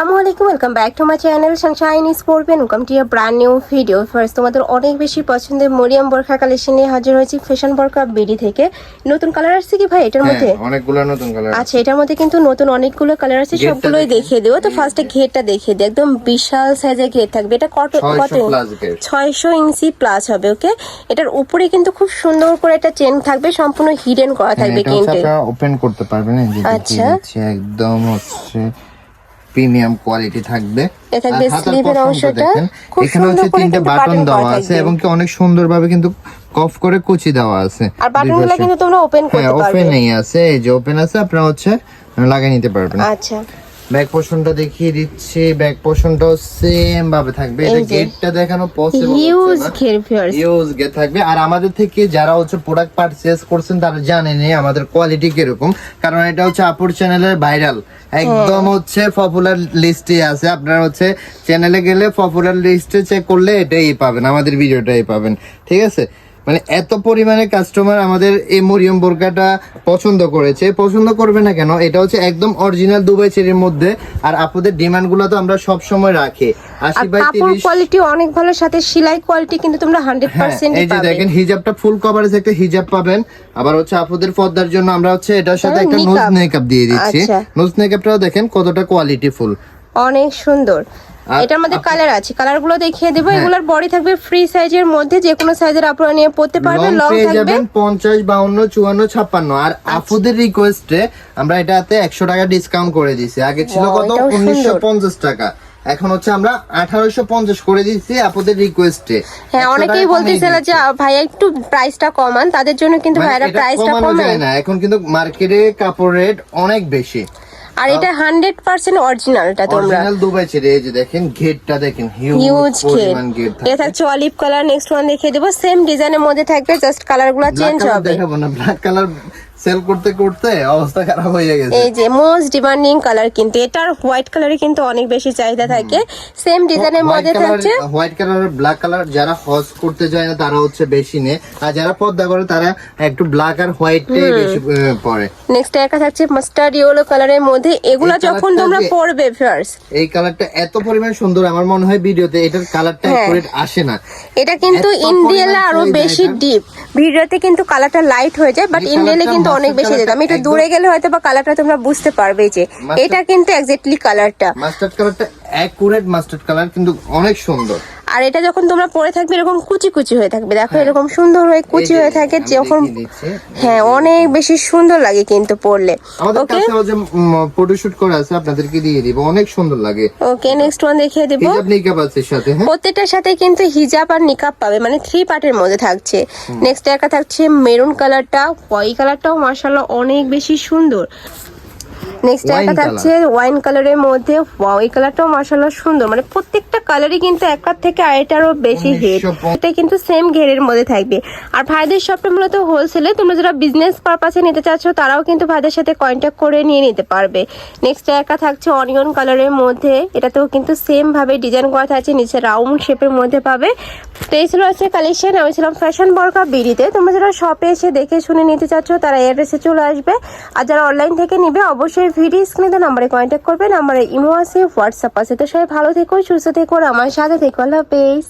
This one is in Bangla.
আসসালামু আলাইকুম welcome back to my channel Sunshine স্পোর্টবেন welcome to your brand new video first তোমাদের অনেক বেশি পছন্দের মরিয়াম বোরখা কালেকশন নিয়ে হাজির হয়েছি ফ্যাশন বোরখা বিডি থেকে। নতুন কালার আসছে কি ভাই এটার মধ্যে? হ্যাঁ, অনেকগুলো নতুন কালার আচ্ছা এটার মধ্যে কিন্তু নতুন অনেকগুলো কালার আছে সবগুলোই দেখিয়ে দেবো। তো ফার্স্টে ঘেরটা দেখিয়ে দিই। একদম বিশাল সাইজের ঘের থাকবে। এটা কত কত 600 ছয়শো ইঞ্চি প্লাস হবে ওকে এটার উপরে কিন্তু খুব সুন্দর করে একটা চেন থাকবে। সম্পূর্ণ হিডেন করা থাকবে কিন্তু। ওপেন করতে পারবেন আচ্ছা। একদম হচ্ছে প্রিমিয়াম কোয়ালিটি থাকবে। এখানে হচ্ছে তিনটে বাটন দেওয়া আছে এবং কি অনেক সুন্দরভাবে কিন্তু কফ করে কুচি দেওয়া আছে। আর বাটনগুলো কিন্তু তোমরা ওপেন হ্যাঁ করতে পারবে। ওপেনই আছে এই যে ওপেন আছে আপনারা হচ্ছে লাগিয়ে নিতে পারবেন। আচ্ছা। ব্যাক পোর্শনটা দেখিয়ে দিচ্ছি। ব্যাক পোর্শনটাও সেম ভাবে থাকবে। এটা গেটটা দেখানো পসিবল হিউজ ঘের ভিউয়ার্স ইউজ গেট থাকবে। আর আমাদের থেকে যারা হচ্ছে প্রোডাক্ট পারচেজ করছেন তারা জানেনি আমাদের কোয়ালিটি কীরকম। কারণ এটা হচ্ছে আপুর চ্যানেলের ভাইরাল একদম হচ্ছে পপুলার লিস্টে আছে। আপনারা হচ্ছে চ্যানেলে গেলে পপুলার লিস্টে চেক করলে এটাই পাবেন আমাদের ভিডিওটাই পাবেন। ঠিক আছে? মানে এত পরিমাণে কাস্টমার আমাদের এই মরিয়ম বোরকাটা পছন্দ করেছে। পছন্দ করবে না কেন? এটা হচ্ছে একদম অরিজিনাল দুবাই চেরির মধ্যে আর আপুদের ডিমান্ডগুলো তো আমরা সব সময় রাখি। আর আশি বাই তিরিশ কোয়ালিটি অনেক ভালো সাথে সেলাই কোয়ালিটি কিন্তু তোমরা হ্যাঁ, পার্সেন্ট এই যে দেখেন হিজাবটা ফুল কভারেজ একটা হিজাব পাবেন। আবার হচ্ছে আপুদের পর্দার জন্য আমরা হচ্ছে এটার সাথে একটা নোজ মেকআপ দিয়ে দিচ্ছি। আচ্ছা। নোজ মেকআপটাও দেখেন কতটা কোয়ালিটি ফুল অনেক সুন্দর। এটার মধ্যে কালার আছে। কালারগুলো দেখিয়ে দেবো। হ্যাঁ। এগুলোর বডি থাকবে ফ্রি সাইজের মধ্যে। যে কোনো সাইজের আপনারা নিয়ে পড়তে পারবেন লং থাকবে। যাবেন পঞ্চাশ বাউন্ন চুয়ান্ন ছাপ্পান্ন। আর আচ্ছা। আপুদের রিকোয়েস্টে আমরা এটাতে একশো টাকা ডিসকাউন্ট করে দিছি আগে ছিল কত? এটাও সুন্দর। উনিশশো পঞ্চাশ টাকা। এখন হচ্ছে আমরা আঠারোশো পঞ্চাশ করে দিচ্ছি আপুদের রিকোয়েস্টে হ্যাঁ অনেকেই বলতেছিল যে ভাইয়া একটু প্রাইসটা কমান। তাদের জন্য কিন্তু ভাইয়ারা প্রাইসটা কমে মানে যায় না। এখন কিন্তু মার্কেটে কাপড় রেট অনেক বেশি। আর এটা হান্ড্রেড পার্সেন্ট অরিজিনালটা তোমরা। অরিজিনাল দুবাই ছেড়ে এই যে দেখেন ঘেরটা দেখেন হিউজ গেট এটা থাকছে অলিভ কালার নেক্সট ওয়ান দেখিয়ে দেবো। সেম ডিজাইনের মধ্যে থাকবে জাস্ট কালারগুলো চেঞ্জ হবে। দেখাবো না ব্ল্যাক কালার সেল করতে করতে অবস্থা খারাপ হয়ে গেছে। এই যে মোস্ট ডিমান্ডিং কালার কিন্তু এটার হোয়াইট কালারে কিন্তু অনেক বেশি চাহিদা থাকে। সেম ডিজাইনের মধ্যে থাকছে হোয়াইট কালার ব্ল্যাক কালার যারা হজ করতে যায় না তারা হচ্ছে বেশি নেয়। আর যারা পর্দা করে তারা একটু ব্ল্যাক আর হোয়াইট বেশি পরে। নেক্সট একটা থাকছে মাস্টার্ড ইয়েলো কালারের মধ্যে এগুলা এই যখন তোমরা যে- পরবে ফার্স্ট এই কালারটা এত পরিমাণ সুন্দর আমার মনে হয় ভিডিওতে এটার কালারটা। অ্যাকুরেট আসে না। এটা কিন্তু ইন্ডিয়ালে আরও বেশি। ডিপ ভিডিওতে কিন্তু কালারটা লাইট হয়ে যায় বাট ইন্ডিয়ালে কিন্তু অনেক বেশি যেত আমি একটু দূরে গেলে হয়তো বা কালারটা তোমরা বুঝতে পারবে যে এটা কিন্তু এক্স্যাক্টলি কালারটা মাস্টার্ড কালারটা অ্যাকুরেট মাস্টার্ড কালার কিন্তু অনেক সুন্দর। আর এটা যখন তোমরা পরে থাকবে এরকম কুচি কুচি হয়ে থাকবে। দেখো এরকম সুন্দর হয়ে কুচি হ্যাঁ। হয়ে থাকে যখন হ্যাঁ অনেক বেশি সুন্দর লাগে কিন্তু পরলে। ওকে ফটোশুট করা আছে আপনাদেরকে দিয়ে দিব। অনেক সুন্দর লাগে। ওকে নেক্সট ওয়ান দেখিয়ে দেবো। হিজাব নিকাব আছে সাথে হ্যাঁ? প্রত্যেকটার সাথে কিন্তু হিজাব আর নিকাব পাবে মানে থ্রি পার্টের মধ্যে থাকছে। নেক্সট একটা থাকছে মেরুন কালারটা ওয়াই কালারটাও মার্শাল্লাহ অনেক বেশি সুন্দর। নেক্সট একটা থাকছে ওয়াইন কালারের মধ্যে ওয়াই কালারটাও মার্শাল্লাহ সুন্দর। মানে প্রত্যেকটা কালারই কিন্তু একটার থেকে আরেকটারও বেশি 1950 এটা কিন্তু সেম ঘেরের মধ্যে থাকবে। আর ভাইদের শপটা মূলত হোলসেলে তোমরা যারা বিজনেস পারপাসে নিতে চাচ্ছ তারাও কিন্তু ভাইদের সাথে কন্ট্যাক্ট করে নিয়ে নিতে পারবে। নেক্সট একটা থাকছে অনিয়ন কালারের মধ্যে এটাতেও কিন্তু সেম ভাবে ডিজাইন করা থাকছে নিচে রাউন্ড শেপের মধ্যে পাবে। তো এই ছিল আছে কালেকশন আমি ছিলাম ফ্যাশন বর্কা বিডিতে তোমরা যারা শপে এসে দেখে শুনে নিতে চাচ্ছ তারা অ্যাড্রেসে চলে আসবে। আর যারা অনলাইন থেকে নিবে অবশ্যই ভিডিও স্ক্রিনে নাম্বারে কন্ট্যাক্ট করবেন আমার ইমো আছে হোয়াটসঅ্যাপ আছে। তো সবাই ভালো থেকো, সুস্থ থেকো আমার সাথে থেকো। আল্লাহ হাফেজ।